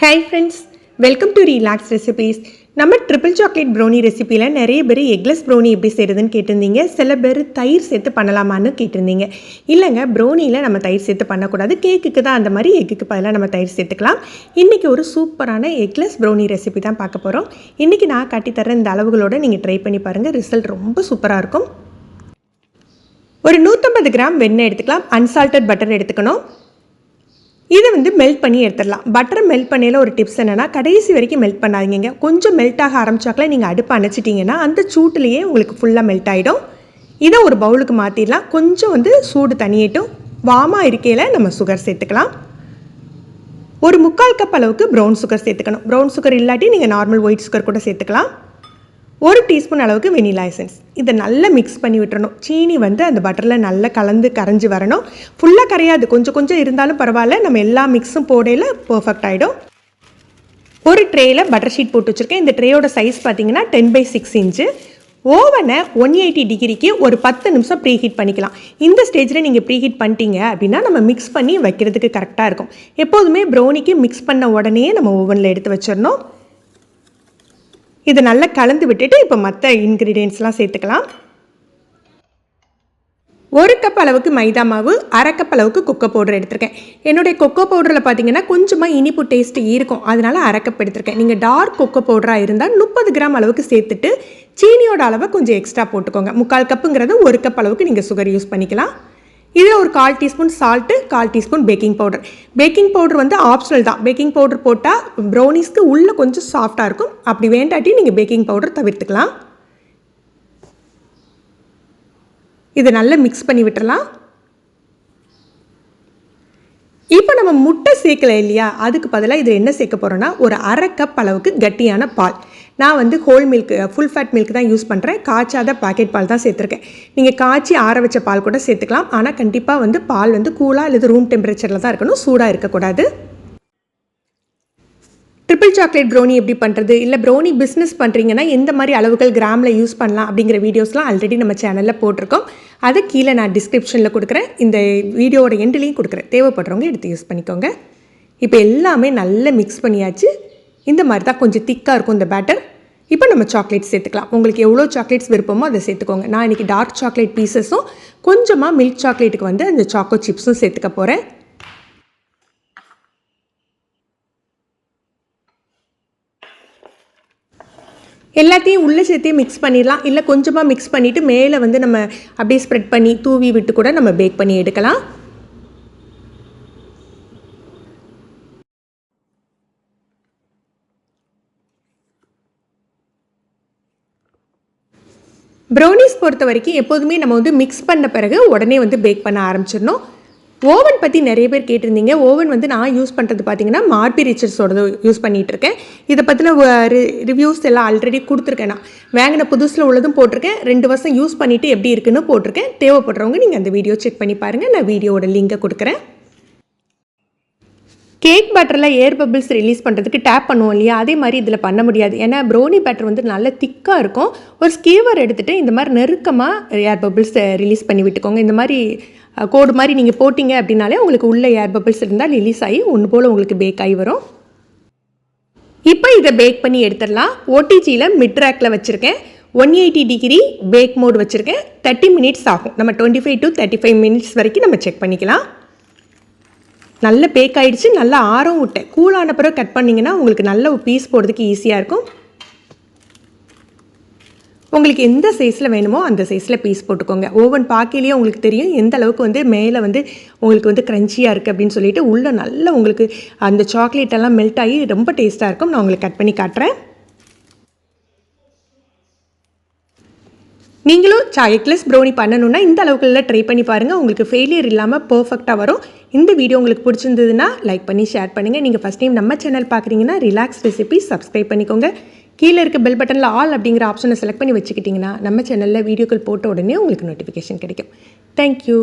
Hi friends welcome to relax recipes நம்ம triple chocolate brownie ரெசிப்பியில் நிறைய பேர் எக்லெஸ் ப்ரௌனி எப்படி செய்கிறதுன்னு கேட்டிருந்தீங்க. சில பேர் தயிர் சேர்த்து பண்ணலாமான்னு கேட்டிருந்தீங்க. இல்லைங்க ப்ரௌனியில் நம்ம தயிர் சேர்த்து பண்ணக்கூடாது. கேக்குக்கு தான் அந்த மாதிரி எக்குக்கு பதிலாக நம்ம தயிர் சேர்த்துக்கலாம். இன்றைக்கி ஒரு சூப்பரான எக்லெஸ் ப்ரௌனி ரெசிபி தான் பார்க்க போகிறோம் இன்றைக்கி நான் காட்டித்தரேன் இந்த அளவுகளோடு நீங்கள் ட்ரை பண்ணி பாருங்கள் ரிசல்ட் ரொம்ப சூப்பராக இருக்கும். ஒரு நூற்றம்பது கிராம் வெண்ணெய் எடுத்துக்கலாம். அன்சால்டட் பட்டர் எடுத்துக்கணும். இதை வந்து மெல்ட் பண்ணி எடுத்துடலாம். பட்டரை மெல்ட் பண்ணையில் ஒரு டிப்ஸ் என்னென்னா கடைசி வரைக்கும் மெல்ட் பண்ணாதீங்க கொஞ்சம் மெல்ட் ஆக ஆரம்பிச்சாக்கல நீங்கள் அடுப்பு அணைச்சிட்டிங்கன்னா அந்த சூட்டுலேயே உங்களுக்கு ஃபுல்லாக மெல்ட் ஆகிடும் இதை ஒரு பவுலுக்கு மாற்றிடலாம் கொஞ்சம் வந்து சூடு தனியிட்டும் வாமாக இருக்கையில் நம்ம சுகர் சேர்த்துக்கலாம். ஒரு முக்கால் கப் அளவுக்கு ப்ரௌன் சுகர் சேர்த்துக்கணும். ப்ரௌன் சுகர் இல்லாட்டி நீங்கள் நார்மல் ஒயிட் சுகர் கூட சேர்த்துக்கலாம். ஒரு டீஸ்பூன் அளவுக்கு வெனிலா எசன்ஸ். இதை நல்லா மிக்ஸ் பண்ணி விட்டுறணும். சீனி வந்து அந்த பட்டரில் நல்லா கலந்து கரைஞ்சி வரணும். ஃபுல்லாக கரையாது. கொஞ்சம் கொஞ்சம் இருந்தாலும் பரவாயில்ல. நம்ம எல்லா மிக்ஸும் போடையில் பர்ஃபெக்ட் ஆகிடும் ஒரு ட்ரேயில் பட்டர் ஷீட் போட்டு வச்சுருக்கேன். இந்த ட்ரேயோட சைஸ் பார்த்தீங்கன்னா டென் பை சிக்ஸ் இன்ச்சு ஓவனை ஒன் எயிட்டி டிகிரிக்கு ஒரு பத்து நிமிஷம் ப்ரீ ஹீட் பண்ணிக்கலாம். இந்த ஸ்டேஜில் நீங்கள் ப்ரீ ஹீட் பண்ணிட்டீங்க அப்படின்னா நம்ம மிக்ஸ் பண்ணி வைக்கிறதுக்கு கரெக்டாக இருக்கும். எப்போதுமே ப்ரௌனிக்கு மிக்ஸ் பண்ண உடனே நம்ம ஓவனில் எடுத்து வச்சிடணும். இதை நல்லா கலந்து விட்டுட்டு இப்போ மற்ற இன்க்ரீடியன்ஸ்லாம் சேர்த்துக்கலாம். ஒரு கப் அளவுக்கு மைதா மாவு அரை கப் அளவுக்கு கொக்கோ பவுடர் எடுத்திருக்கேன். என்னுடைய கொக்கோ பவுடரில் பார்த்தீங்கன்னா கொஞ்சமாக இனிப்பு டேஸ்ட்டு இருக்கும். அதனால் அரை கப் எடுத்திருக்கேன். நீங்கள் டார்க் கொக்கோ பவுடராக இருந்தால் முப்பது கிராம் அளவுக்கு சேர்த்துட்டு சீனியோட அளவை கொஞ்சம் எக்ஸ்ட்ரா போட்டுக்கோங்க. முக்கால் கப்புங்கிறது ஒரு கப் அளவுக்கு நீங்கள் சுகர் யூஸ் பண்ணிக்கலாம். இதில் ஒரு கால் டீஸ்பூன் சால்ட்டு கால் teaspoon baking powder baking powder வந்து ஆப்ஷனல் தான். பேக்கிங் பவுடர் போட்டால் ப்ரௌனிஸ்க்கு உள்ளே கொஞ்சம் சாஃப்டாக இருக்கும். அப்படி வேண்டாட்டி நீங்கள் பேக்கிங் பவுடர் தவிர்த்துக்கலாம். இதை நல்லா மிக்ஸ் பண்ணி விட்டுறலாம். இப்போ நம்ம முட்டை சேர்க்கலை இல்லையா? அதுக்கு பதிலாக இதில் என்ன சேர்க்க போகிறோன்னா ஒரு அரை கப் அளவுக்கு கட்டியான பால். நான் வந்து whole milk full fat milk தான் யூஸ் பண்ணுறேன் காய்ச்சாத பாக்கெட் பால் தான் சேர்த்துருக்கேன். நீங்கள் காய்ச்சி ஆற வச்ச பால் கூட சேர்த்துக்கலாம். ஆனால் கண்டிப்பாக வந்து பால் வந்து கூலாக அல்லது ரூம் டெம்பரேச்சரில் தான் இருக்கணும். சூடாக இருக்கக்கூடாது. ட்ரிபிள் சாக்லேட் ப்ரௌனி எப்படி பண்ணுறது இல்லை ப்ரௌனி பிஸ்னஸ் பண்ணுறீங்கன்னா எந்த மாதிரி அளவுகள் கிராமில் யூஸ் பண்ணலாம் அப்படிங்கிற வீடியோஸ்லாம் ஆல்ரெடி நம்ம சேனலில் போட்டிருக்கோம். அதை கீழே நான் டிஸ்கிரிப்ஷனில் கொடுக்குறேன். இந்த வீடியோவோட எண்ட்லேயும் கொடுக்குறேன். தேவைப்படுறவங்க எடுத்து யூஸ் பண்ணிக்கோங்க. இப்போ எல்லாமே நல்லா மிக்ஸ் பண்ணியாச்சு. இந்த மாதிரி தான் கொஞ்சம் திக்காக இருக்கும் இந்த பேட்டர் இப்போ நம்ம சாக்லேட் சேர்த்துக்கலாம். உங்களுக்கு எவ்வளோ சாக்லேட்ஸ் விருப்பமோ அதை சேர்த்துக்கோங்க. நான் இன்றைக்கி டார்க் சாக்லேட் பீசஸும் கொஞ்சமாக மில்க் சாக்லேட்டுக்கு வந்து அந்த சாக்கோ சிப்ஸும் சேர்த்துக்க போகிறேன் எல்லாத்தையும் உள்ளே சேர்த்தே மிக்ஸ் பண்ணிடலாம். இல்லை கொஞ்சமாக மிக்ஸ் பண்ணிவிட்டு மேலே வந்து நம்ம அப்படியே ஸ்ப்ரெட் பண்ணி தூவி விட்டு கூட நம்ம பேக் பண்ணி எடுக்கலாம். ப்ரௌனிஸ் பொறுத்த வரைக்கும் எப்போதுமே நம்ம வந்து மிக்ஸ் பண்ண பிறகு உடனே வந்து பேக் பண்ண ஆரம்பிச்சிடணும். ஓவன் பற்றி நிறைய பேர் கேட்டிருந்தீங்க. ஓவன் வந்து நான் யூஸ் பண்ணுறது பார்த்தீங்கன்னா மார்பி ரிச்சர்ஸோடது யூஸ் பண்ணிகிட்ருக்கேன் இதை பற்றின ரிவ்யூஸ் எல்லாம் ஆல்ரெடி கொடுத்துருக்கேன் நான். வாங்கின புதுசில் உள்ளதும் போட்டிருக்கேன். ரெண்டு வருஷம் யூஸ் பண்ணிவிட்டு எப்படி இருக்குன்னு போட்டிருக்கேன். தேவைப்படுறவங்க நீங்கள் அந்த வீடியோ செக் பண்ணி பாருங்கள் நான் வீடியோவோட லிங்கை கொடுக்குறேன். கேக் பட்டரில் ஏர் பபிள்ஸ் ரிலீஸ் பண்ணுறதுக்கு டேப் பண்ணுவோம் இல்லையா? அதே மாதிரி இதில் பண்ண முடியாது. ஏன்னா ப்ரௌனி பேட்டர் வந்து நல்ல திக்காக இருக்கும். ஒரு ஸ்கீவர் எடுத்துகிட்டு இந்த மாதிரி நெருக்கமாக ஏர் பபிள்ஸ் ரிலீஸ் பண்ணி விட்டுக்கோங்க. இந்த மாதிரி கோடு மாதிரி நீங்கள் போட்டிங்க அப்படின்னாலே உங்களுக்கு உள்ள ஏர் பபிள்ஸ் இருந்தால் ரிலீஸ் ஆகி ஒன்று போல் உங்களுக்கு பேக் ஆகி வரும். இப்போ இதை பேக் பண்ணி எடுத்துடலாம். ஓடிஜியில் மிட் ரேக்கில் வச்சுருக்கேன். One eighty degree bake mode வச்சுருக்கேன். தேர்ட்டி மினிட்ஸ் ஆகும். நம்ம twenty five to thirty five minutes வரைக்கும் நம்ம செக் பண்ணிக்கலாம். நல்ல பேக் ஆகிடுச்சு நல்லா ஆரம் விட்டேன் கூலான பிறகு கட் பண்ணிங்கன்னா உங்களுக்கு நல்ல பீஸ் போடுறதுக்கு ஈஸியாக இருக்கும். உங்களுக்கு எந்த சைஸில் வேணுமோ அந்த சைஸில் பீஸ் போட்டுக்கோங்க. ஓவன் பார்க்கலையே உங்களுக்கு தெரியும் எந்த அளவுக்கு வந்து மேலே வந்து உங்களுக்கு வந்து க்ரன்ச்சியாக இருக்குது அப்படின்னு சொல்லிட்டு உள்ளே நல்லா உங்களுக்கு அந்த சாக்லேட்டெல்லாம் மெல்ட் ஆகி ரொம்ப டேஸ்ட்டாக இருக்கும். நான் உங்களுக்கு கட் பண்ணி காட்டுறேன். நீங்களும் சா எக்லெஸ் ப்ரௌனி பண்ணணுன்னா இந்த அளவுக்குள்ள ட்ரை பண்ணி பாருங்கள் உங்களுக்கு ஃபெயிலியர் இல்லாமல் பர்ஃபெக்டாக வரும். இந்த வீடியோ உங்களுக்கு பிடிச்சிருந்ததுன்னா லைக் பண்ணி ஷேர் பண்ணுங்கள் நீங்கள் ஃபஸ்ட் டைம் நம்ம சேனல் பார்க்குறீங்கன்னா ரிலாக்ஸ் ரெசிபி சப்ஸ்கிரைப் பண்ணிக்கோங்க. கீழே இருக்க பெல் பட்டனில் ஆல் அப்படிங்கிற ஆப்ஷனை செலக்ட் பண்ணி வச்சுக்கிட்டிங்கன்னா நம்ம சேனலில் வீடியோக்கள் போட்ட உடனே உங்களுக்கு நோட்டிஃபிகேஷன் கிடைக்கும். தேங்க்யூ